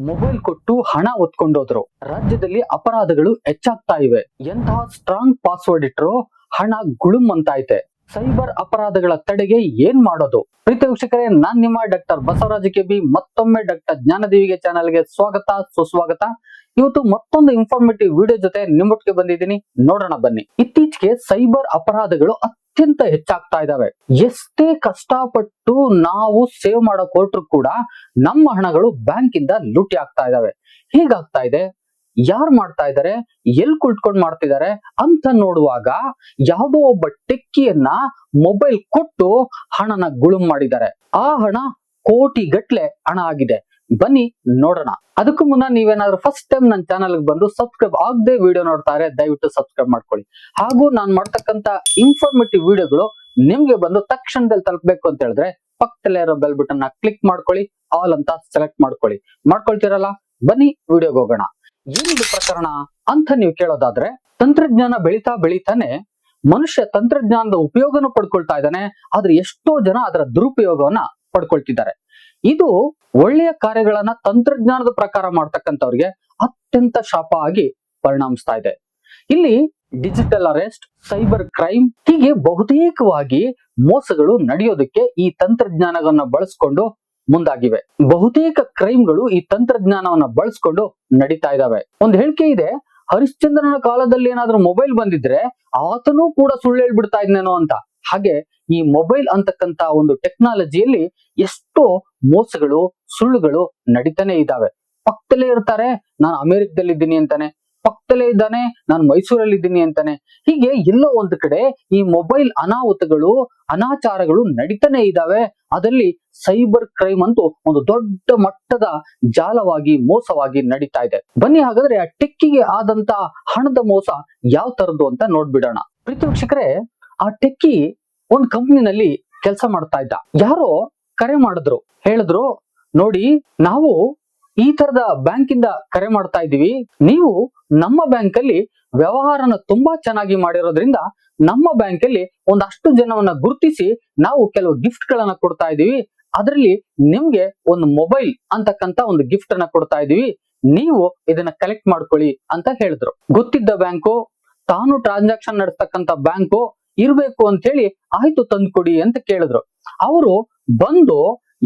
Mobile ಕೊಟ್ಟು ಹಣ ಹೊತ್ಕೊಂಡೋದ್ರು. ರಾಜ್ಯದಲ್ಲಿ ಅಪರಾಧಗಳು ಹೆಚ್ಚಾಗ್ತಾ ಇವೆ. ಎಂತಹ ಸ್ಟ್ರಾಂಗ್ ಪಾಸ್ವರ್ಡ್ ಇಟ್ರು ಹಣ ಗುಳುಮ್ ಅಂತಾಯ್ತೆ. ಸೈಬರ್ ಅಪರಾಧಗಳ ತಡೆಗೆ ಏನ್ ಮಾಡೋದು? ಪ್ರೀತಿ ವೀಕ್ಷಕರೇ, ನಾನ್ ನಿಮ್ಮ ಡಾಕ್ಟರ್ ಬಸವರಾಜ ಕೆ ಬಿ. ಮತ್ತೊಮ್ಮೆ ಡಾಕ್ಟರ್ ಜ್ಞಾನದೇವಿಗೆ ಚಾನಲ್ಗೆ ಸ್ವಾಗತ, ಸುಸ್ವಾಗತ. ಇವತ್ತು ಮತ್ತೊಂದು ಇನ್ಫಾರ್ಮೇಟಿವ್ ವಿಡಿಯೋ ಜೊತೆ ನಿಮ್ಮೊಟ್ಟಿಗೆ ಬಂದಿದ್ದೀನಿ. ನೋಡೋಣ ಬನ್ನಿ. ಇತ್ತೀಚೆಗೆ ಸೈಬರ್ ಅಪರಾಧಗಳು ಅತ್ಯಂತ ಹೆಚ್ಚಾಗ್ತಾ ಇದಾವೆ. ಎಷ್ಟೇ ಕಷ್ಟಪಟ್ಟು ನಾವು ಸೇವ್ ಹೊರಟ್ರು ಕೂಡ ನಮ್ಮ ಹಣಗಳು ಬ್ಯಾಂಕ್ ಇಂದ ಲೂಟಿ ಆಗ್ತಾ ಇದಾವೆ. ಹೀಗಾಗ್ತಾ ಇದೆ? ಯಾರು ಮಾಡ್ತಾ ಇದಾರೆ? ಎಲ್ ಕುಳ್ತ್ಕೊಂಡ್ ಮಾಡ್ತಿದ್ದಾರೆ ಅಂತ ನೋಡುವಾಗ ಯಾವುದೋ ಒಬ್ಬ ಟೆಕ್ಕಿಯನ್ನ ಮೊಬೈಲ್ ಕೊಟ್ಟು ಹಣನ ಗುಳುಮ್ ಮಾಡಿದ್ದಾರೆ. ಆ ಹಣ ಕೋಟಿ ಗಟ್ಲೆ ಹಣ ಆಗಿದೆ. ಬನ್ನಿ ನೋಡೋಣ. ಅದಕ್ಕೂ ಮುನ್ನ ನೀವೇನಾದ್ರೂ ಫಸ್ಟ್ ಟೈಮ್ ನನ್ನ ಚಾನಲ್ ಬಂದು ಸಬ್ಸ್ಕ್ರೈಬ್ ಆಗದೆ ವಿಡಿಯೋ ನೋಡ್ತಾರೆ, ದಯವಿಟ್ಟು ಸಬ್ಸ್ಕ್ರೈಬ್ ಮಾಡ್ಕೊಳ್ಳಿ. ಹಾಗೂ ನಾನು ಮಾಡ್ತಕ್ಕಂತ ಇನ್ಫಾರ್ಮೇಟಿವ್ ವಿಡಿಯೋಗಳು ನಿಮ್ಗೆ ಬಂದು ತಕ್ಷಣದಲ್ಲಿ ತಲುಪಬೇಕು ಅಂತ ಹೇಳಿದ್ರೆ ಪಕ್ಕದಲ್ಲೇ ಇರೋ ಬೆಲ್ ಬಟನ್ನ ಕ್ಲಿಕ್ ಮಾಡ್ಕೊಳ್ಳಿ ಆಲ್ ಅಂತ ಸೆಲೆಕ್ಟ್ ಮಾಡ್ಕೊಳ್ಳಿ. ಮಾಡ್ಕೊಳ್ತೀರಲ್ಲ? ಬನ್ನಿ ವಿಡಿಯೋಗೆ ಹೋಗೋಣ. ಏನಿದು ಪ್ರಕರಣ ಅಂತ ನೀವು ಕೇಳೋದಾದ್ರೆ, ತಂತ್ರಜ್ಞಾನ ಬೆಳೀತಾ ಬೆಳೀತಾನೆ ಮನುಷ್ಯ ತಂತ್ರಜ್ಞಾನದ ಉಪಯೋಗನೂ ಪಡ್ಕೊಳ್ತಾ ಇದ್ದಾನೆ, ಆದ್ರೆ ಎಷ್ಟೋ ಜನ ಅದರ ದುರುಪಯೋಗವನ್ನ ಪಡ್ಕೊಳ್ತಿದ್ದಾರೆ. ಇದು ಒಳ್ಳೆಯ ಕಾರ್ಯಗಳನ್ನ ತಂತ್ರಜ್ಞಾನದ ಪ್ರಕಾರ ಮಾಡ್ತಕ್ಕಂಥವ್ರಿಗೆ ಅತ್ಯಂತ ಶಾಪ ಆಗಿ ಪರಿಣಮಿಸ್ತಾ ಇದೆ. ಇಲ್ಲಿ ಡಿಜಿಟಲ್ ಅರೆಸ್ಟ್, ಸೈಬರ್ ಕ್ರೈಮ್ ಹೀಗೆ ಬಹುತೇಕವಾಗಿ ಮೋಸಗಳು ನಡೆಯೋದಕ್ಕೆ ಈ ತಂತ್ರಜ್ಞಾನವನ್ನ ಬಳಸ್ಕೊಂಡು ಮುಂದಾಗಿವೆ. ಬಹುತೇಕ ಕ್ರೈಮ್ಗಳು ಈ ತಂತ್ರಜ್ಞಾನವನ್ನ ಬಳಸ್ಕೊಂಡು ನಡೀತಾ ಇದಾವೆ. ಒಂದು ಹೇಳಿಕೆ ಇದೆ, ಹರಿಶ್ಚಂದ್ರನ ಕಾಲದಲ್ಲಿ ಏನಾದ್ರೂ ಮೊಬೈಲ್ ಬಂದಿದ್ರೆ ಆತನೂ ಕೂಡ ಸುಳ್ಳು ಹೇಳ್ಬಿಡ್ತಾ ಇದ್ನೇನೋ ಅಂತ. ಹಾಗೆ ಈ ಮೊಬೈಲ್ ಅಂತಕ್ಕಂತ ಒಂದು ಟೆಕ್ನಾಲಜಿಯಲ್ಲಿ ಎಷ್ಟೋ ಮೋಸಗಳು, ಸುಳ್ಳುಗಳು ನಡೀತಾನೆ ಇದ್ದಾವೆ. ಪಕ್ಕದಲ್ಲೇ ಇರ್ತಾರೆ, ನಾನು ಅಮೆರಿಕದಲ್ಲಿ ಇದ್ದೀನಿ ಅಂತಾನೆ. ಪಕ್ಕದಲ್ಲೇ ಇದ್ದಾನೆ, ನಾನು ಮೈಸೂರಲ್ಲಿ ಇದ್ದೀನಿ ಅಂತಾನೆ. ಹೀಗೆ ಎಲ್ಲೋ ಒಂದು ಕಡೆ ಈ ಮೊಬೈಲ್ ಅನಾಹುತಗಳು, ಅನಾಚಾರಗಳು ನಡೀತಾನೆ ಇದ್ದಾವೆ. ಅದರಲ್ಲಿ ಸೈಬರ್ ಕ್ರೈಮ್ ಅಂತೂ ಒಂದು ದೊಡ್ಡ ಮಟ್ಟದ ಜಾಲವಾಗಿ, ಮೋಸವಾಗಿ ನಡೀತಾ ಇದೆ. ಬನ್ನಿ ಹಾಗಾದ್ರೆ ಆ ಟೆಕ್ಕಿಗೆ ಆದಂತ ಹಣದ ಮೋಸ ಯಾವ ತರದ್ದು ಅಂತ ನೋಡ್ಬಿಡೋಣ. ಪ್ರೀತಿ ವೀಕ್ಷಕರೇ, ಆ ಟೆಕ್ಕಿ ಒಂದ್ ಕಂಪ್ನಿನಲ್ಲಿ ಕೆಲಸ ಮಾಡ್ತಾ ಇದ್ದ. ಯಾರೋ ಕರೆ ಮಾಡಿದ್ರು. ಹೇಳಿದ್ರು, ನೋಡಿ, ನಾವು ಈ ತರದ ಬ್ಯಾಂಕ್ ಇಂದ ಕರೆ ಮಾಡ್ತಾ ಇದೀವಿ ನೀವು ನಮ್ಮ ಬ್ಯಾಂಕ್ ಅಲ್ಲಿ ವ್ಯವಹಾರನ ತುಂಬಾ ಚೆನ್ನಾಗಿ ಮಾಡಿರೋದ್ರಿಂದ ನಮ್ಮ ಬ್ಯಾಂಕ್ ಅಲ್ಲಿ ಒಂದಷ್ಟು ಜನವನ್ನ ಗುರುತಿಸಿ ನಾವು ಕೆಲವು ಗಿಫ್ಟ್ ಗಳನ್ನ ಕೊಡ್ತಾ ಇದೀವಿ ಅದರಲ್ಲಿ ನಿಮ್ಗೆ ಒಂದು ಮೊಬೈಲ್ ಅಂತಕ್ಕಂತ ಒಂದು ಗಿಫ್ಟ್ ಅನ್ನ ಕೊಡ್ತಾ ಇದೀವಿ ನೀವು ಇದನ್ನ ಕಲೆಕ್ಟ್ ಮಾಡ್ಕೊಳ್ಳಿ ಅಂತ ಹೇಳಿದ್ರು. ಗೊತ್ತಿದ್ದ ಬ್ಯಾಂಕು ತಾನು ಟ್ರಾನ್ಸಾಕ್ಷನ್ ನಡೆಸ್ತಕ್ಕಂತ ಬ್ಯಾಂಕು ಇರ್ಬೇಕು ಅಂತ ಹೇಳಿ ಆಯ್ತು ತಂದ್ಕೊಡಿ ಅಂತ ಕೇಳಿದ್ರು. ಅವರು ಬಂದು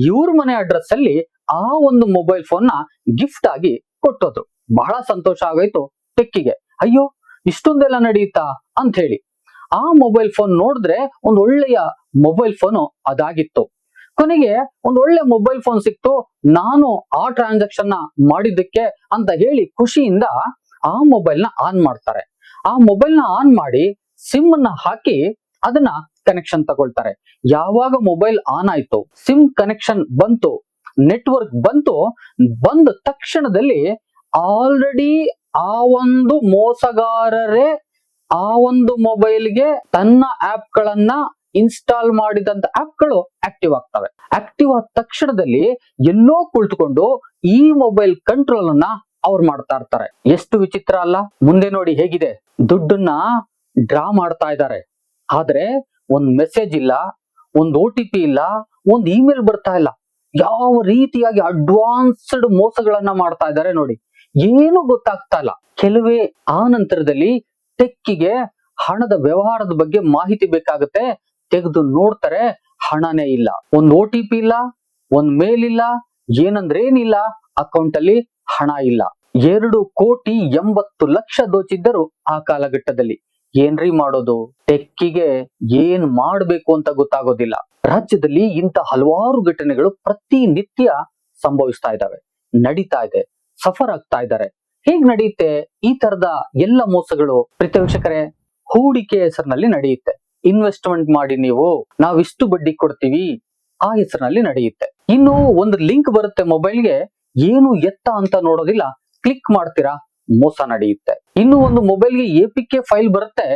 ಇವ್ರ ಮನೆ ಅಡ್ರೆಸ್ ಅಲ್ಲಿ ಆ ಒಂದು ಮೊಬೈಲ್ ಫೋನ್ನ ಗಿಫ್ಟ್ ಆಗಿ ಕೊಟ್ಟೋದ್ರು. ಬಹಳ ಸಂತೋಷ ಆಗೋಯ್ತು ಟೆಕ್ಕಿಗೆ ಅಯ್ಯೋ, ಇಷ್ಟೊಂದೆಲ್ಲ ನಡೆಯುತ್ತಾ ಅಂತ ಹೇಳಿ. ಆ ಮೊಬೈಲ್ ಫೋನ್ ನೋಡಿದ್ರೆ ಒಂದು ಒಳ್ಳೆಯ ಮೊಬೈಲ್ ಫೋನು ಅದಾಗಿತ್ತು. ಕೊನೆಗೆ ಒಂದು ಒಳ್ಳೆ ಮೊಬೈಲ್ ಫೋನ್ ಸಿಕ್ತು. ನಾನು ಆ ಟ್ರಾನ್ಸಾಕ್ಷನ್ನ ಮಾಡಿದ್ದಕ್ಕೆ ಅಂತ ಹೇಳಿ ಖುಷಿಯಿಂದ ಆ ಮೊಬೈಲ್ನ ಆನ್ ಮಾಡ್ತಾರೆ. ಆ ಮೊಬೈಲ್ನ ಆನ್ ಮಾಡಿ ಸಿಮ್ ಅನ್ನ ಹಾಕಿ ಅದನ್ನ ಕನೆಕ್ಷನ್ ತಗೊಳ್ತಾರೆ. ಯಾವಾಗ ಮೊಬೈಲ್ ಆನ್ ಆಯ್ತು ಸಿಮ್ ಕನೆಕ್ಷನ್ ಬಂತು ನೆಟ್ವರ್ಕ್ ಬಂತು, ಬಂದ ತಕ್ಷಣದಲ್ಲಿ ಆಲ್ರೆಡಿ ಆ ಒಂದು ಮೋಸಗಾರರೇ ಆ ಒಂದು ಮೊಬೈಲ್ಗೆ ತನ್ನ ಆಪ್ ಗಳನ್ನ ಇನ್ಸ್ಟಾಲ್ ಮಾಡಿದಂತ ಆಪ್ಗಳು ಆಕ್ಟಿವ್ ಆಗ್ತವೆ. ಆಕ್ಟಿವ್ ಆದ ತಕ್ಷಣದಲ್ಲಿ ಎಲ್ಲೋ ಕುಳಿತುಕೊಂಡು ಈ ಮೊಬೈಲ್ ಕಂಟ್ರೋಲ್ ಅನ್ನ ಅವ್ರು ಮಾಡ್ತಾ ಇರ್ತಾರೆ. ಎಷ್ಟು ವಿಚಿತ್ರ ಅಲ್ಲ? ಮುಂದೆ ನೋಡಿ ಹೇಗಿದೆ. ದುಡ್ಡನ್ನ ಡ್ರಾ ಮಾಡ್ತಾ ಇದ್ದಾರೆ. ಆದ್ರೆ ಒಂದ್ ಮೆಸೇಜ್ ಇಲ್ಲ, ಒಂದ್ ಓ ಟಿ ಪಿ ಇಲ್ಲ, ಒಂದ್ ಇಮೇಲ್ ಬರ್ತಾ ಇಲ್ಲ. ಯಾವ ರೀತಿಯಾಗಿ ಅಡ್ವಾನ್ಸ್ಡ್ ಮೋಸಗಳನ್ನ ಮಾಡ್ತಾ ಇದ್ದಾರೆ ನೋಡಿ. ಏನು ಗೊತ್ತಾಗ್ತಾ ಇಲ್ಲ. ಕೆಲವೇ ಆ ನಂತರದಲ್ಲಿ ಟೆಕ್ಕಿಗೆ ಹಣದ ವ್ಯವಹಾರದ ಬಗ್ಗೆ ಮಾಹಿತಿ ಬೇಕಾಗುತ್ತೆ. ತೆಗೆದು ನೋಡ್ತಾರೆ, ಹಣನೇ ಇಲ್ಲ. ಒಂದ್ ಓ ಟಿ ಪಿ ಇಲ್ಲ, ಒಂದ್ ಮೇಲ್ ಇಲ್ಲ, ಏನಂದ್ರೆ ಏನಿಲ್ಲ ಅಕೌಂಟ್ ಅಲ್ಲಿ ಹಣ ಇಲ್ಲ. ಎರಡು ಕೋಟಿ ಎಂಬತ್ತು ಲಕ್ಷ ದೋಚಿದ್ದರು ಆ ಕಾಲಘಟ್ಟದಲ್ಲಿ. ಏನ್ರಿ ಮಾಡೋದು? ಟೆಕ್ಕಿಗೆ ಏನ್ ಮಾಡ್ಬೇಕು ಅಂತ ಗೊತ್ತಾಗೋದಿಲ್ಲ. ರಾಜ್ಯದಲ್ಲಿ ಇಂತ ಹಲವಾರು ಘಟನೆಗಳು ಪ್ರತಿನಿತ್ಯ ಸಂಭವಿಸ್ತಾ ಇದ್ದಾವೆ. ನಡೀತಾ ಇದೆ. ಸಫರ್ ಆಗ್ತಾ ಇದ್ದಾರೆ. ಹೇಗ್ ನಡೆಯುತ್ತೆ? ಈ ತರದ ಎಲ್ಲ ಮೋಸಗಳು ಪ್ರೀತಿ ವೀಕ್ಷಕರೇ, ಹೂಡಿಕೆ ಹೆಸರಿನಲ್ಲಿ ನಡೆಯುತ್ತೆ. ಇನ್ವೆಸ್ಟ್ಮೆಂಟ್ ಮಾಡಿ ನೀವು ನಾವ್ ಇಷ್ಟು ಬಡ್ಡಿ ಕೊಡ್ತೀವಿ, ಆ ಹೆಸರಿನಲ್ಲಿ ನಡೆಯುತ್ತೆ. ಇನ್ನು ಒಂದು ಲಿಂಕ್ ಬರುತ್ತೆ ಮೊಬೈಲ್ಗೆ. ಏನು ಎತ್ತ ಅಂತ ನೋಡೋದಿಲ್ಲ. ಕ್ಲಿಕ್ ಮಾಡ್ತೀರಾ, ಮೋಸ ನಡೆಯುತ್ತೆ. ಇನ್ನು ಒಂದು ಮೊಬೈಲ್ಗೆ ಎ ಪಿ ಕೆ ಫೈಲ್ ಬರುತ್ತೆ,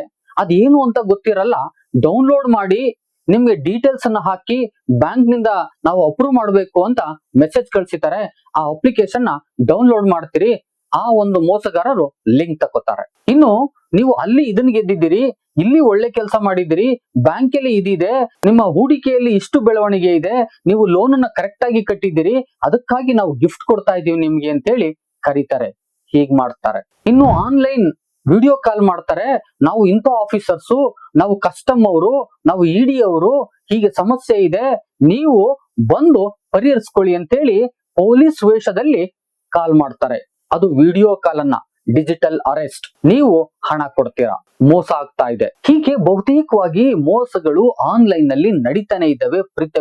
ಅದೇನು ಅಂತ ಗೊತ್ತಿರಲ್ಲ ಡೌನ್ಲೋಡ್ ಮಾಡಿ ನಿಮ್ಗೆ ಡೀಟೇಲ್ಸ್ ಅನ್ನ ಹಾಕಿ ಬ್ಯಾಂಕ್ನಿಂದ ನಾವು ಅಪ್ರೂವ್ ಮಾಡಬೇಕು ಅಂತ ಮೆಸೇಜ್ ಕಳ್ಸಿದ್ದಾರೆ. ಆ ಅಪ್ಲಿಕೇಶನ್ನ ಡೌನ್ಲೋಡ್ ಮಾಡ್ತೀರಿ, ಆ ಒಂದು ಮೋಸಗಾರರು ಲಿಂಕ್ ತಕೋತಾರೆ ಇನ್ನು ನೀವು ಅಲ್ಲಿ ಇದನ್ನ ಗೆದ್ದಿದ್ದೀರಿ, ಇಲ್ಲಿ ಒಳ್ಳೆ ಕೆಲಸ ಮಾಡಿದ್ದೀರಿ ಬ್ಯಾಂಕ್ ಅಲ್ಲಿ ಇದಿದೆ, ನಿಮ್ಮ ಹೂಡಿಕೆಯಲ್ಲಿ ಇಷ್ಟು ಬೆಳವಣಿಗೆ ಇದೆ, ನೀವು ಲೋನ್ ಅನ್ನ ಕರೆಕ್ಟ್ ಆಗಿ ಕಟ್ಟಿದ್ದೀರಿ, ಅದಕ್ಕಾಗಿ ನಾವು ಗಿಫ್ಟ್ ಕೊಡ್ತಾ ಇದೀವಿ ನಿಮ್ಗೆ ಅಂತೇಳಿ ಕರೀತಾರೆ. ಹೀಗ್ ಮಾಡ್ತಾರೆ. ಇನ್ನು ಆನ್ಲೈನ್ ವಿಡಿಯೋ ಕಾಲ್ ಮಾಡ್ತಾರೆ. ನಾವು ಇಂಥ ಆಫೀಸರ್ಸು ನಾವು ಕಸ್ಟಮ್ ಅವರು, ನಾವು ಇಡಿ ಅವರು, ಹೀಗೆ ಸಮಸ್ಯೆ ಇದೆ. ನೀವು ಬಂದು ಪರಿಹರಿಸ್ಕೊಳ್ಳಿ ಅಂತೇಳಿ ಪೊಲೀಸ್ ವೇಷದಲ್ಲಿ ಕಾಲ್ ಮಾಡ್ತಾರೆ. ಅದು ವಿಡಿಯೋ ಕಾಲ್ ಅನ್ನ ಡಿಜಿಟಲ್ ಅರೆಸ್ಟ್ ನೀವು ಹಣ ಕೊಡ್ತೀರಾ? ಮೋಸ ಆಗ್ತಾ ಇದೆ. ಹೀಗೆ ಬಹುತೇಕವಾಗಿ ಮೋಸಗಳು ಆನ್ಲೈನ್ನಲ್ಲಿ ನಡೀತಾನೆ ಇದ್ದಾವೆ ಪ್ರೀತ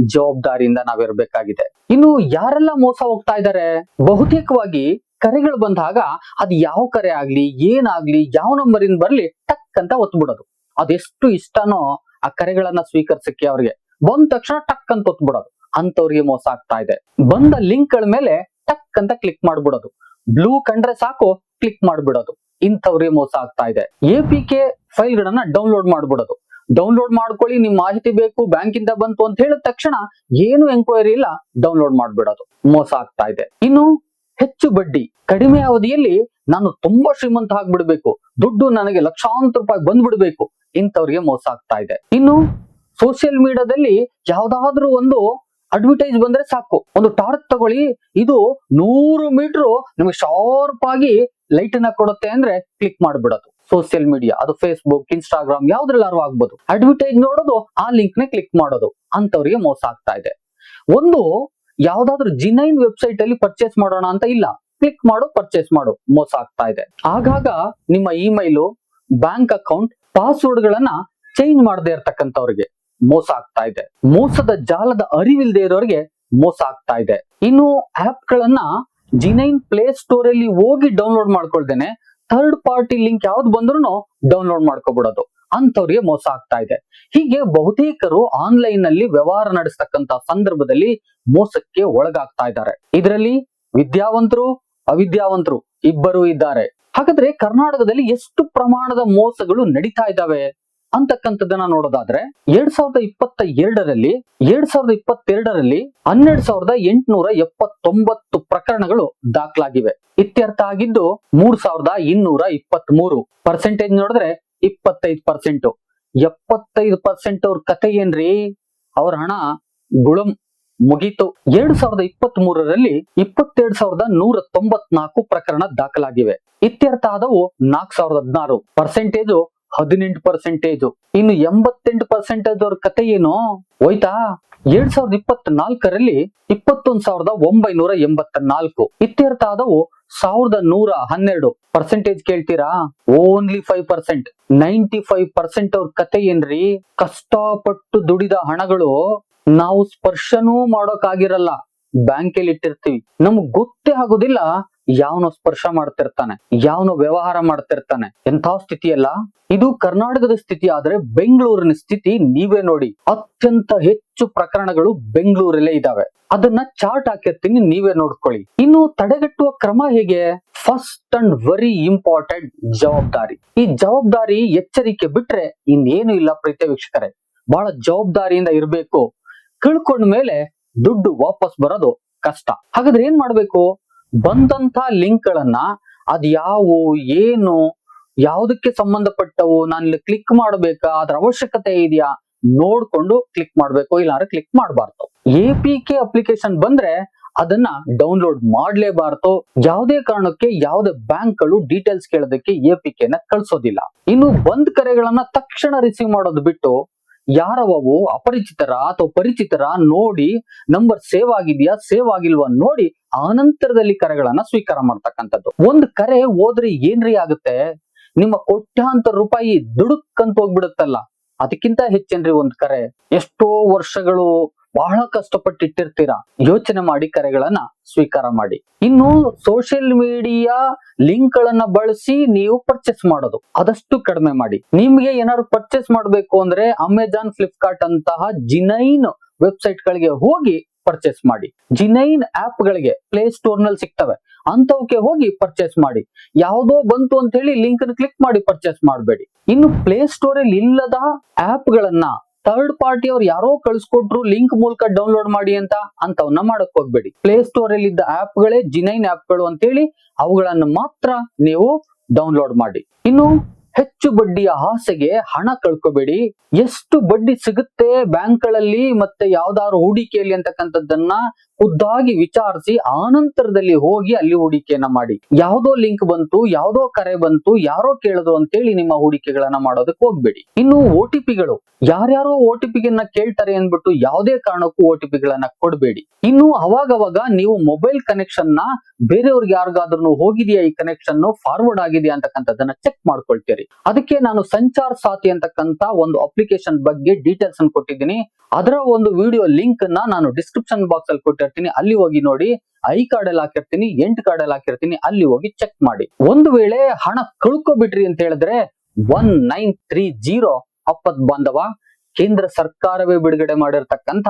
ಜವಾಬ್ದಾರಿಯಿಂದ ನಾವಿರ್ಬೇಕಾಗಿದೆ. ಇನ್ನು ಯಾರೆಲ್ಲ ಮೋಸ ಹೋಗ್ತಾ ಇದ್ದಾರೆ? ಬಹುತೇಕವಾಗಿ ಕರೆಗಳು ಬಂದಾಗ ಅದು ಯಾವ ಕರೆ ಆಗ್ಲಿ, ಏನಾಗ್ಲಿ, ಯಾವ ನಂಬರಿಂದ ಬರ್ಲಿ, ಟಕ್ ಅಂತ ಒತ್ಬಿಡೋದು. ಅದೆಷ್ಟು ಇಷ್ಟನೋ ಆ ಕರೆಗಳನ್ನ ಸ್ವೀಕರಿಸಕ್ಕೆ ಅವ್ರಿಗೆ. ಬಂದ ತಕ್ಷಣ ಟಕ್ ಅಂತ ಒತ್ಬಿಡೋದು. ಅಂತವ್ರಿಗೆ ಮೋಸ ಆಗ್ತಾ ಇದೆ. ಬಂದ ಲಿಂಕ್ಗಳ ಮೇಲೆ ಟಕ್ ಅಂತ ಕ್ಲಿಕ್ ಮಾಡ್ಬಿಡೋದು. ಬ್ಲೂ ಕಂಡ್ರೆ ಸಾಕು, ಕ್ಲಿಕ್ ಮಾಡ್ಬಿಡೋದು. ಇಂಥವ್ರಿಗೆ ಮೋಸ ಆಗ್ತಾ ಇದೆ. ಎ ಪಿ ಕೆ ಫೈಲ್ ಗಳನ್ನ ಡೌನ್ಲೋಡ್ ಮಾಡ್ಬಿಡೋದು. ಡೌನ್ಲೋಡ್ ಮಾಡ್ಕೊಳ್ಳಿ, ನಿಮ್ ಮಾಹಿತಿ ಬೇಕು ಬ್ಯಾಂಕ್ ಇಂದ ಬಂತು ಅಂತ ಹೇಳಿದ ತಕ್ಷಣ ಏನು ಎಂಕ್ವೈರಿ ಇಲ್ಲ, ಡೌನ್ಲೋಡ್ ಮಾಡ್ಬಿಡೋದು. ಮೋಸ ಆಗ್ತಾ ಇದೆ. ಇನ್ನು ಹೆಚ್ಚು ಬಡ್ಡಿ, ಕಡಿಮೆ ಅವಧಿಯಲ್ಲಿ ನಾನು ತುಂಬಾ ಶ್ರೀಮಂತ ಆಗ್ಬಿಡ್ಬೇಕು. ದುಡ್ಡು ನನಗೆ ಲಕ್ಷಾಂತರ ರೂಪಾಯಿ ಬಂದ್ಬಿಡ್ಬೇಕು. ಇಂಥವ್ರಿಗೆ ಮೋಸ ಆಗ್ತಾ ಇದೆ. ಇನ್ನು ಸೋಷಿಯಲ್ ಮೀಡಿಯಾದಲ್ಲಿ ಯಾವ್ದಾದ್ರೂ ಒಂದು ಅಡ್ವರ್ಟೈಸ್ ಬಂದ್ರೆ ಸಾಕು. ಒಂದು ಟಾರ್ಚ್ ತಗೊಳ್ಳಿ. ಇದು ನೂರು ಮೀಟರ್ ನಿಮಗೆ ಶಾರ್ಪ್ ಆಗಿ ಲೈಟ್ ಅನ್ನ ಕೊಡುತ್ತೆ ಅಂದ್ರೆ ಕ್ಲಿಕ್ ಮಾಡ್ಬಿಡೋದು. ಸೋಷಿಯಲ್ ಮೀಡಿಯಾ ಅದು ಫೇಸ್ಬುಕ್ ಇನ್ಸ್ಟಾಗ್ರಾಮ್ ಯಾವ್ದ್ರಲ್ಲಾರು ಆಗ್ಬೋದು. ಅಡ್ವರ್ಟೈಸ್ ನೋಡೋದು, ಆ ಲಿಂಕ್ ನೇ ಕ್ಲಿಕ್ ಮಾಡೋದು. ಅಂತವ್ರಿಗೆ ಮೋಸ ಆಗ್ತಾ ಇದೆ. ಒಂದು ಯಾವ್ದಾದ್ರು ಜಿನೈನ್ ವೆಬ್ಸೈಟ್ ಅಲ್ಲಿ ಪರ್ಚೇಸ್ ಮಾಡೋಣ ಅಂತ ಇಲ್ಲ. ಕ್ಲಿಕ್ ಮಾಡು ಪರ್ಚೇಸ್ ಮಾಡು ಮೋಸ ಆಗ್ತಾ ಇದೆ. ಆಗಾಗ ನಿಮ್ಮ ಇಮೇಲು ಬ್ಯಾಂಕ್ ಅಕೌಂಟ್ ಪಾಸ್ವರ್ಡ್ ಗಳನ್ನ ಚೇಂಜ್ ಮಾಡದೇ ಇರ್ತಕ್ಕಂಥವ್ರಿಗೆ ಮೋಸ ಆಗ್ತಾ ಇದೆ. ಮೋಸದ ಜಾಲದ ಅರಿವಿಲ್ದೇ ಇರೋರಿಗೆ ಮೋಸ ಆಗ್ತಾ ಇದೆ. ಇನ್ನು ಆಪ್ ಗಳನ್ನ ಜಿನೈನ್ ಪ್ಲೇ ಸ್ಟೋರ್ ಅಲ್ಲಿ ಹೋಗಿ ಡೌನ್ಲೋಡ್ ಮಾಡ್ಕೊಳ್ದೇನೆ ಥರ್ಡ್ ಪಾರ್ಟಿ ಲಿಂಕ್ ಯಾವ್ದು ಬಂದ್ರು ಡೌನ್ಲೋಡ್ ಮಾಡ್ಕೊಬಿಡೋದು. ಅಂತವ್ರಿಗೆ ಮೋಸ ಆಗ್ತಾ ಇದೆ. ಹೀಗೆ ಬಹುತೇಕರು ಆನ್ಲೈನ್ನಲ್ಲಿ ವ್ಯವಹಾರ ನಡೆಸ್ತಕ್ಕಂತ ಸಂದರ್ಭದಲ್ಲಿ ಮೋಸಕ್ಕೆ ಒಳಗಾಗ್ತಾ ಇದ್ದಾರೆ. ಇದರಲ್ಲಿ ವಿದ್ಯಾವಂತರು, ಅವಿದ್ಯಾವಂತರು ಇಬ್ಬರು ಇದ್ದಾರೆ. ಹಾಗಾದ್ರೆ ಕರ್ನಾಟಕದಲ್ಲಿ ಎಷ್ಟು ಪ್ರಮಾಣದ ಮೋಸಗಳು ನಡೀತಾ ಇದ್ದಾವೆ ಅಂತಕ್ಕಂಥದ್ದನ್ನ ನೋಡೋದಾದ್ರೆ, ಎರಡ್ ಸಾವಿರದ ಇಪ್ಪತ್ತ ಎರಡರಲ್ಲಿ ಎರಡ್ ಸಾವಿರದ ಇಪ್ಪತ್ತೆರಡರಲ್ಲಿ ಹನ್ನೆರಡ್ ಸಾವಿರದ ಎಂಟುನೂರ ಎಪ್ಪತ್ತೊಂಬತ್ತು ಪ್ರಕರಣಗಳು ದಾಖಲಾಗಿವೆ. ಇತ್ಯರ್ಥ ಆಗಿದ್ದು ಮೂರ್ ಸಾವಿರದ ಇನ್ನೂರ ಇಪ್ಪತ್ತ್ ಮೂರು ಪರ್ಸೆಂಟೇಜ್ ನೋಡಿದ್ರೆ ಇಪ್ಪತ್ತೈದು ಪರ್ಸೆಂಟ್ ಎಪ್ಪತ್ತೈದು ಪರ್ಸೆಂಟ್ ಅವ್ರ ಕತೆ ಏನ್ರಿ? ಅವ್ರ ಹಣ ಗುಳಂ ಮುಗೀತು. ಎರಡ್ ಸಾವಿರದ ಇಪ್ಪತ್ತ್ ಮೂರರಲ್ಲಿ ಇಪ್ಪತ್ತೆರಡ್ ಸಾವಿರದ ನೂರ ತೊಂಬತ್ನಾಲ್ಕು ಪ್ರಕರಣ ದಾಖಲಾಗಿವೆ. ಇತ್ಯರ್ಥ ಆದವು ನಾಲ್ಕ್ ಸಾವಿರದ ಹದಿನಾರು. ಪರ್ಸೆಂಟೇಜು ಹದಿನೆಂಟು ಪರ್ಸೆಂಟೇಜು ಇನ್ನು ಎಂಬತ್ತೆಂಟು ಪರ್ಸೆಂಟೇಜ್ ಅವ್ರ ಕತೆ ಏನು? ಹೋಯ್ತಾ? ಎರಡ್ ಸಾವಿರದ ಇಪ್ಪತ್ತ್ ನಾಲ್ಕರಲ್ಲಿ ಇಪ್ಪತ್ತೊಂದ್ ಸಾವಿರದ ಒಂಬೈನೂರ ಎಂಬತ್ತ ನಾಲ್ಕು ಇತ್ಯರ್ಥ ಆದವು ಸಾವಿರದ ನೂರ ಹನ್ನೆರಡು. ಪರ್ಸೆಂಟೇಜ್ ಕೇಳ್ತೀರಾ? Only five percent ninety five percent ಅವ್ರ ಕತೆ ಏನ್ರಿ? ಕಷ್ಟಪಟ್ಟು ದುಡಿದ ಹಣಗಳು ನಾವು ಸ್ಪರ್ಶನೂ ಮಾಡೋಕಾಗಿರಲ್ಲ ಬ್ಯಾಂಕಲ್ಲಿ ಇಟ್ಟಿರ್ತೀವಿ. ನಮ್ಗ್ ಗೊತ್ತೇ ಆಗೋದಿಲ್ಲ. ಯಾವನೋ ಸ್ಪರ್ಶ ಮಾಡ್ತಿರ್ತಾನೆ, ಯಾವನು ವ್ಯವಹಾರ ಮಾಡ್ತಿರ್ತಾನೆ. ಎಂಥ ಸ್ಥಿತಿ ಅಲ್ಲ? ಇದು ಕರ್ನಾಟಕದ ಸ್ಥಿತಿ, ಆದ್ರೆ ಬೆಂಗಳೂರಿನ ಸ್ಥಿತಿ ನೀವೇ ನೋಡಿ. ಅತ್ಯಂತ ಹೆಚ್ಚು ಪ್ರಕರಣಗಳು ಬೆಂಗಳೂರಲ್ಲೇ ಇದಾವೆ. ಅದನ್ನ ಚಾರ್ಟ್ ಹಾಕಿರ್ತೀನಿ, ನೀವೇ ನೋಡ್ಕೊಳ್ಳಿ. ಇನ್ನು ತಡೆಗಟ್ಟುವ ಕ್ರಮ ಹೇಗೆ? ಫಸ್ಟ್ ಅಂಡ್ ವೆರಿ ಇಂಪಾರ್ಟೆಂಟ್ ಜವಾಬ್ದಾರಿ. ಈ ಜವಾಬ್ದಾರಿ ಎಚ್ಚರಿಕೆ ಬಿಟ್ರೆ ಇನ್ನೇನು ಇಲ್ಲ ಪ್ರೀತಿ ವೀಕ್ಷಕರೇ. ಬಹಳ ಜವಾಬ್ದಾರಿಯಿಂದ ಇರಬೇಕು. ಕಳ್ಕೊಂಡ ಮೇಲೆ ದುಡ್ಡು ವಾಪಸ್ ಬರೋದು ಕಷ್ಟ. ಹಾಗಾದ್ರೆ ಏನ್ ಮಾಡ್ಬೇಕು? ಬಂದಂತ ಲಿಂಕ್ ಗಳನ್ನ ಅದ್ ಯಾವು, ಏನು, ಯಾವುದಕ್ಕೆ ಸಂಬಂಧಪಟ್ಟವು ನಾನು ಇಲ್ಲಿ ಕ್ಲಿಕ್ ಮಾಡಬೇಕಾ, ಅದ್ರ ಅವಶ್ಯಕತೆ ಇದೆಯಾ, ನೋಡ್ಕೊಂಡು ಕ್ಲಿಕ್ ಮಾಡ್ಬೇಕು, ಇಲ್ಲಾಂದ್ರೆ ಕ್ಲಿಕ್ ಮಾಡಬಾರ್ದು. ಎ ಪಿ ಕೆ ಅಪ್ಲಿಕೇಶನ್ ಬಂದ್ರೆ ಅದನ್ನ ಡೌನ್ಲೋಡ್ ಮಾಡ್ಲೇಬಾರ್ದು. ಯಾವುದೇ ಕಾರಣಕ್ಕೆ ಯಾವುದೇ ಬ್ಯಾಂಕ್ಗಳು ಡೀಟೇಲ್ಸ್ ಕೇಳೋದಕ್ಕೆ ಎ ಪಿ ಕೆನ ಕಳ್ಸೋದಿಲ್ಲ. ಇನ್ನು ಬಂದ್ ಕರೆಗಳನ್ನ ತಕ್ಷಣ ರಿಸೀವ್ ಮಾಡೋದು ಬಿಟ್ಟು ಯಾರವವು ಅಪರಿಚಿತರ ಅಥವಾ ಪರಿಚಿತರ ನೋಡಿ ನಂಬರ್ ಸೇವ್ ಆಗಿದೆಯಾ, ಸೇವ್ ಆಗಿಲ್ವಾ ನೋಡಿ ಆನಂತರದಲ್ಲಿ ಕರೆಗಳನ್ನ ಸ್ವೀಕಾರ ಮಾಡ್ತಕ್ಕಂಥದ್ದು. ಒಂದ್ ಕರೆ ಹೋದ್ರೆ ಏನ್ರಿ ಆಗುತ್ತೆ? ನಿಮ್ಮ ಕೋಟ್ಯಾಂತರ ರೂಪಾಯಿ ದುಡುಕ್ಕಂತ ಹೋಗ್ಬಿಡುತ್ತಲ್ಲ, ಅದಕ್ಕಿಂತ ಹೆಚ್ಚೇನ್ರಿ ಒಂದ್ ಕರೆ? ಎಷ್ಟೋ ವರ್ಷಗಳು ಬಹಳ ಕಷ್ಟಪಟ್ಟು ಇಟ್ಟಿರ್ತೀರಾ ಯೋಚನೆ ಮಾಡಿ ಕರೆಗಳನ್ನ ಸ್ವೀಕಾರ ಮಾಡಿ. ಇನ್ನು ಸೋಷಿಯಲ್ ಮೀಡಿಯಾ ಲಿಂಕ್ ಗಳನ್ನ ಬಳಸಿ ನೀವು ಪರ್ಚೇಸ್ ಮಾಡೋದು. ಅದಷ್ಟು ಕಡಿಮೆ ಮಾಡಿ. ನಿಮ್ಗೆ ಏನಾದ್ರು ಪರ್ಚೇಸ್ ಮಾಡಬೇಕು ಅಂದ್ರೆ ಅಮೆಜಾನ್ ಫ್ಲಿಪ್ಕಾರ್ಟ್ ಅಂತಹ ಜಿನೈನ್ ವೆಬ್ಸೈಟ್ ಗಳಿಗೆ ಹೋಗಿ ಪರ್ಚೇಸ್ ಮಾಡಿ. ಜಿನೈನ್ ಆಪ್ ಗಳಿಗೆ ಪ್ಲೇ ಸ್ಟೋರ್ನಲ್ಲಿ ಸಿಗ್ತವೆ. ಅಂತವಕ್ಕೆ ಹೋಗಿ ಪರ್ಚೇಸ್ ಮಾಡಿ. ಯಾವುದೋ ಬಂತು ಅಂತ ಹೇಳಿ ಲಿಂಕ್ ಕ್ಲಿಕ್ ಮಾಡಿ ಪರ್ಚೇಸ್ ಮಾಡಬೇಡಿ. ಇನ್ನು ಪ್ಲೇ ಸ್ಟೋರ್ ಅಲ್ಲಿ ಇಲ್ಲದ ಆಪ್ ಗಳನ್ನ ಥರ್ಡ್ ಪಾರ್ಟಿ ಅವ್ರು ಯಾರೋ ಕಳ್ಸಿಕೊಟ್ರು ಲಿಂಕ್ ಮೂಲಕ ಡೌನ್ಲೋಡ್ ಮಾಡಿ ಅಂತ ಅಂತವನ್ನ ಮಾಡಕ್ ಹೋಗ್ಬೇಡಿ. ಪ್ಲೇ ಸ್ಟೋರ್ ಅಲ್ಲಿ ಇದ್ದ ಆಪ್ ಗಳೇ ಜಿನೈನ್ ಆಪ್ಗಳು ಅಂತೇಳಿ ಅವುಗಳನ್ನ ಮಾತ್ರ ನೀವು ಡೌನ್ಲೋಡ್ ಮಾಡಿ. ಇನ್ನು ಹೆಚ್ಚು ಬಡ್ಡಿಯ ಆಸೆಗೆ ಹಣ ಕಳ್ಕೊಬೇಡಿ. ಎಷ್ಟು ಬಡ್ಡಿ ಸಿಗುತ್ತೆ ಬ್ಯಾಂಕ್ಗಳಲ್ಲಿ ಮತ್ತೆ ಯಾವ್ದಾದ್ರು ಹೂಡಿಕೆಯಲ್ಲಿ ಅಂತಕ್ಕಂಥದ್ದನ್ನ ಖುದ್ದಾಗಿ ವಿಚಾರಿಸಿ ಆನಂತರದಲ್ಲಿ ಹೋಗಿ ಅಲ್ಲಿ ಹೂಡಿಕೆಯನ್ನ ಮಾಡಿ. ಯಾವ್ದೋ ಲಿಂಕ್ ಬಂತು, ಯಾವ್ದೋ ಕರೆ ಬಂತು, ಯಾರೋ ಕೇಳಿದ್ರು ಅಂತೇಳಿ ನಿಮ್ಮ ಹೂಡಿಕೆಗಳನ್ನ ಮಾಡೋದಕ್ಕೆ ಹೋಗ್ಬೇಡಿ. ಇನ್ನು ಓ ಟಿ ಪಿಗಳು, ಯಾರ್ಯಾರೋ ಓ ಟಿ ಕೇಳ್ತಾರೆ ಅಂದ್ಬಿಟ್ಟು ಯಾವುದೇ ಕಾರಣಕ್ಕೂ ಓ ಟಿ ಕೊಡಬೇಡಿ. ಇನ್ನು ಅವಾಗವಾಗ ನೀವು ಮೊಬೈಲ್ ಕನೆಕ್ಷನ್ನ ಬೇರೆಯವ್ರಿಗೆ ಯಾರಿಗಾದ್ರೂ ಹೋಗಿದೆಯಾ ಈ ಕನೆಕ್ಷನ್ ಫಾರ್ವರ್ಡ್ ಆಗಿದೆಯಾ ಅಂತಕ್ಕಂಥದ್ದನ್ನ ಚೆಕ್ ಮಾಡ್ಕೊಳ್ತೀರಿ. ಅದಕ್ಕೆ ನಾನು ಸಂಚಾರ್ ಸಾಥಿ ಅಂತಕ್ಕಂತ ಒಂದು ಅಪ್ಲಿಕೇಶನ್ ಬಗ್ಗೆ ಡೀಟೇಲ್ಸ್ ಅನ್ನು ಕೊಟ್ಟಿದ್ದೀನಿ. ಅದರ ಒಂದು ವಿಡಿಯೋ ಲಿಂಕ್ನ ನಾನು ಡಿಸ್ಕ್ರಿಪ್ಷನ್ ಬಾಕ್ಸ್ ಅಲ್ಲಿ ಕೊಟ್ಟಿರ್ತೀನಿ. ಅಲ್ಲಿ ಹೋಗಿ ನೋಡಿ. ಐ ಕಾರ್ಡ್ ಅಲ್ಲಿ ಹಾಕಿರ್ತೀನಿ, ಎಂಟ್ ಕಾರ್ಡ್ ಅಲ್ಲಿ ಹಾಕಿರ್ತೀನಿ. ಅಲ್ಲಿ ಹೋಗಿ ಚೆಕ್ ಮಾಡಿ. ಒಂದು ವೇಳೆ ಹಣ ಕಳ್ಕೊಬಿಟ್ರಿ ಅಂತ ಹೇಳಿದ್ರೆ ಒನ್ ನೈನ್ ತ್ರೀ ಜೀರೋ ಅಪ್ಪತ್ ಬಾಂಧವ, ಕೇಂದ್ರ ಸರ್ಕಾರವೇ ಬಿಡುಗಡೆ ಮಾಡಿರ್ತಕ್ಕಂತ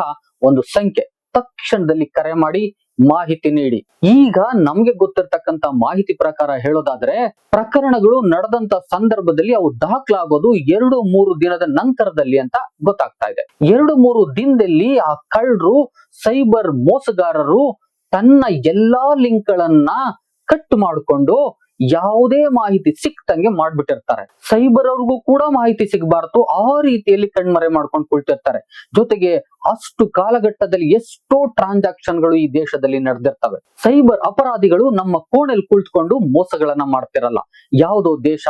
ಒಂದು ಸಂಖ್ಯೆ ತಕ್ಷಣದಲ್ಲಿ ಕರೆ ಮಾಡಿ. ಮಾಹಿತಿ ನೀಡಿ. ಈಗ ನಮ್ಗೆ ಗೊತ್ತಿರ್ತಕ್ಕಂತ ಮಾಹಿತಿ ಪ್ರಕಾರ ಹೇಳೋದಾದ್ರೆ, ಪ್ರಕರಣಗಳು ನಡೆದಂತ ಸಂದರ್ಭದಲ್ಲಿ ಅವು ದಾಖಲಾಗೋದು ಎರಡು ಮೂರು ದಿನದ ನಂತರದಲ್ಲಿ ಅಂತ ಗೊತ್ತಾಗ್ತಾ ಇದೆ. ಎರಡು ಮೂರು ದಿನದಲ್ಲಿ ಆ ಕಳ್ಳರು, ಸೈಬರ್ ಮೋಸಗಾರರು ತನ್ನ ಎಲ್ಲಾ ಲಿಂಕ್ ಗಳನ್ನ ಕಟ್ ಮಾಡಿಕೊಂಡು ಯಾವುದೇ ಮಾಹಿತಿ ಸಿಕ್ತಂಗೆ ಮಾಡ್ಬಿಟ್ಟಿರ್ತಾರೆ. ಸೈಬರ್ ಅವ್ರಿಗೂ ಕೂಡ ಮಾಹಿತಿ ಸಿಗಬಾರ್ದು. ಆ ರೀತಿಯಲ್ಲಿ ಕಣ್ಮರೆ ಮಾಡ್ಕೊಂಡು ಕುಳಿತಿರ್ತಾರೆ. ಜೊತೆಗೆ ಅಷ್ಟು ಕಾಲಘಟ್ಟದಲ್ಲಿ ಎಷ್ಟೋ ಟ್ರಾನ್ಸಾಕ್ಷನ್ಗಳು ಈ ದೇಶದಲ್ಲಿ ನಡೆದಿರ್ತವೆ. ಸೈಬರ್ ಅಪರಾಧಿಗಳು ನಮ್ಮ ಕೋಣೆಲ್ ಕುಳಿತುಕೊಂಡು ಮೋಸಗಳನ್ನ ಮಾಡ್ತಿರಲ್ಲ. ಯಾವುದೋ ದೇಶ,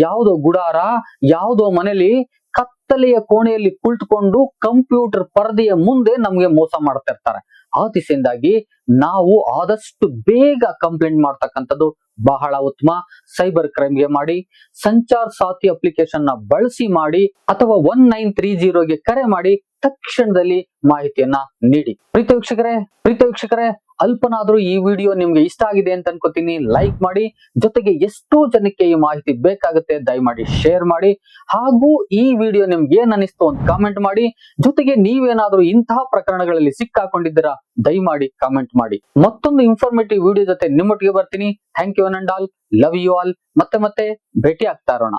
ಯಾವುದೋ ಗುಡಾರ, ಯಾವುದೋ ಮನೆಯಲ್ಲಿ ಕತ್ತಲೆಯ ಕೋಣೆಯಲ್ಲಿ ಕುಳಿತುಕೊಂಡು ಕಂಪ್ಯೂಟರ್ ಪರದೆಯ ಮುಂದೆ ನಮ್ಗೆ ಮೋಸ ಮಾಡ್ತಿರ್ತಾರೆ. ಆ ದಿಸೆಯಿಂದಾಗಿ ನಾವು ಆದಷ್ಟು ಬೇಗ ಕಂಪ್ಲೇಂಟ್ ಮಾಡ್ತಕ್ಕಂಥದ್ದು ಬಹಳ ಉತ್ತಮ. ಸೈಬರ್ ಕ್ರೈಮ್ಗೆ ಮಾಡಿ, ಸಂಚಾರ್ ಸಾಥಿ ಅಪ್ಲಿಕೇಶನ್ನ ಬಳಸಿ ಮಾಡಿ, ಅಥವಾ ಒನ್ ನೈನ್ ತ್ರೀ ಜೀರೋಗೆ ಕರೆ ಮಾಡಿ, ತಕ್ಷಣದಲ್ಲಿ ಮಾಹಿತಿಯನ್ನ ನೀಡಿ. ಪ್ರೀತ ವೀಕ್ಷಕರೇ ಪ್ರೀತ ವೀಕ್ಷಕರೇ, ಅಲ್ಪನಾದ್ರೂ ಈ ವಿಡಿಯೋ ನಿಮ್ಗೆ ಇಷ್ಟ ಆಗಿದೆ ಅಂತ ಅನ್ಕೋತೀನಿ ಲೈಕ್ ಮಾಡಿ. ಜೊತೆಗೆ ಎಷ್ಟೋ ಜನಕ್ಕೆ ಈ ಮಾಹಿತಿ ಬೇಕಾಗುತ್ತೆ, ದಯಮಾಡಿ ಶೇರ್ ಮಾಡಿ. ಹಾಗೂ ಈ ವಿಡಿಯೋ ನಿಮ್ಗೆ ಏನ್ ಅನಿಸ್ತು ಅಂತ ಕಾಮೆಂಟ್ ಮಾಡಿ. ಜೊತೆಗೆ ನೀವೇನಾದ್ರೂ ಇಂತಹ ಪ್ರಕರಣಗಳಲ್ಲಿ ಸಿಕ್ಕಾಕೊಂಡಿದ್ದೀರಾ ದಯಮಾಡಿ ಕಾಮೆಂಟ್ ಮಾಡಿ. ಮತ್ತೊಂದು ಇನ್ಫಾರ್ಮೇಟಿವ್ ವಿಡಿಯೋ ಜೊತೆ ನಿಮ್ಮೊಟ್ಟಿಗೆ ಬರ್ತೀನಿ. Thank you and all love you all ಮತ್ತೆ ಮತ್ತೆ ಭೇಟಿ ಆಗ್ತಾ ಇರೋಣ.